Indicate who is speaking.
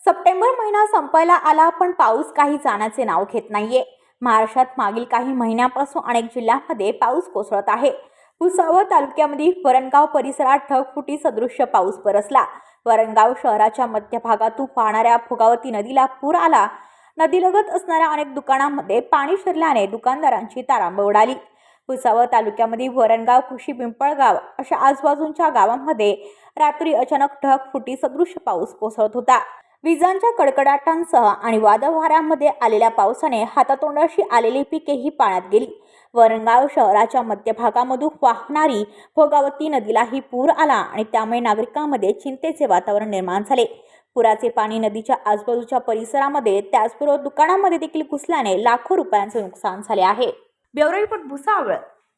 Speaker 1: September महिना संपायला आला पण पाऊस काही जाण्याचे नाव घेत नाहीये. महाराष्ट्रात मागील काही महिन्यापासून अनेक जिल्ह्यांमध्ये पाऊस कोसळत आहे. भुसावळ तालुक्यामध्ये वरणगाव परिसरात ढगफुटी सदृश्य पाऊस बरसला वरणगाव शहराच्या मध्यभागातून पाहणाऱ्या फुगावती नदीला पूर आला. नदीलगत असणाऱ्या अनेक दुकानांमध्ये पाणी शिरल्याने दुकानदारांची तारांब उडाली. भुसावळ तालुक्यामध्ये वरणगाव कृषी पिंपळगाव अशा आजूबाजूच्या गावांमध्ये रात्री अचानक ढगफुटी सदृश्य पाऊस कोसळत होता. विजांच्या कडकडाटांसह आणि वादवाऱ्यामध्ये आलेल्या पावसाने हातातोंडाशी आलेली पिकेही पाण्यात गेली. वरणगाव शहराच्या मध्यभागामधून वाहणारी भोगावती नदीलाही पूर आला आणि त्यामुळे नागरिकांमध्ये चिंतेचे वातावरण निर्माण झाले. पुराचे पाणी नदीच्या आजूबाजूच्या परिसरामध्ये त्याचबरोबर दुकानामध्ये देखील घुसल्याने लाखो रुपयांचे नुकसान झाले आहे. Bureau report Bhusawal.